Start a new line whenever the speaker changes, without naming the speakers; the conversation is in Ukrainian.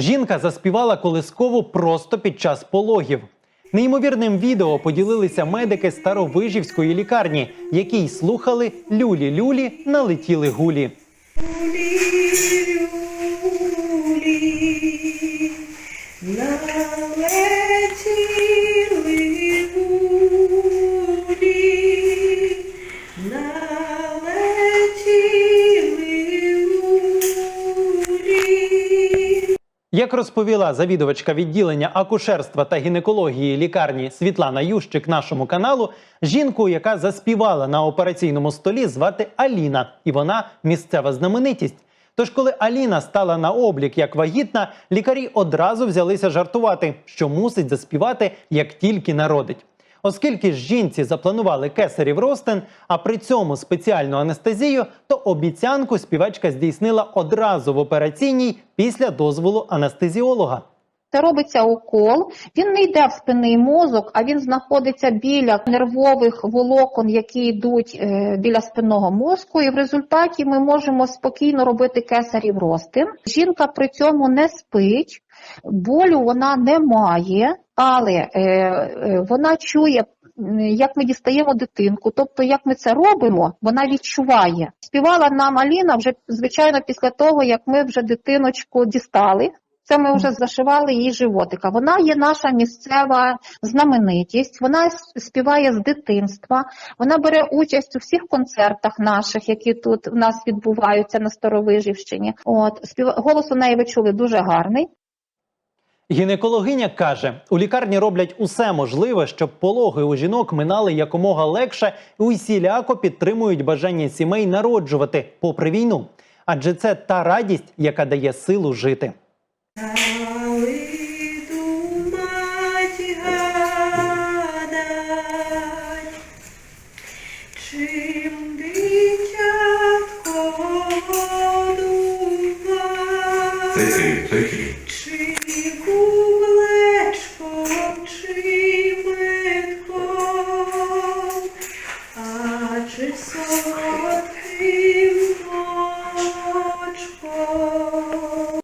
Жінка заспівала колискову просто під час пологів. Неймовірним відео поділилися медики Старовижівської лікарні, які й слухали люлі-люлі, налетіли гулі.
Люлі, налетіли
Як розповіла завідувачка відділення акушерства та гінекології лікарні Світлана Ющик нашому каналу, жінку, яка заспівала на операційному столі, звати Аліна, і вона місцева знаменитість. Тож, коли Аліна стала на облік як вагітна, лікарі одразу взялися жартувати, що мусить заспівати, як тільки народить. Оскільки ж жінці запланували кесарів ростин, а при цьому спеціальну анестезію, то обіцянку співачка здійснила одразу в операційній після дозволу анестезіолога.
Це робиться укол. Він не йде в спинний мозок, а він знаходиться біля нервових волокон, які йдуть е, біля спинного мозку. І в результаті ми можемо спокійно робити кесарів ростин. Жінка при цьому не спить, болю вона не має, але е, е, вона чує. Як ми дістаємо дитинку, тобто як ми це робимо, вона відчуває. Співала нам Аліна вже звичайно після того, як ми вже дитиночку дістали. Це ми вже зашивали її животика. Вона є наша місцева знаменитість. Вона співає з дитинства. Вона бере участь у всіх концертах наших, які тут в нас відбуваються на Старовижівщині. От спів... голос у неї ви чули дуже гарний.
Гінекологиня каже, у лікарні роблять усе можливе, щоб пологи у жінок минали якомога легше і усіляко підтримують бажання сімей народжувати попри війну. Адже це та радість, яка дає силу жити.
Play, play, play.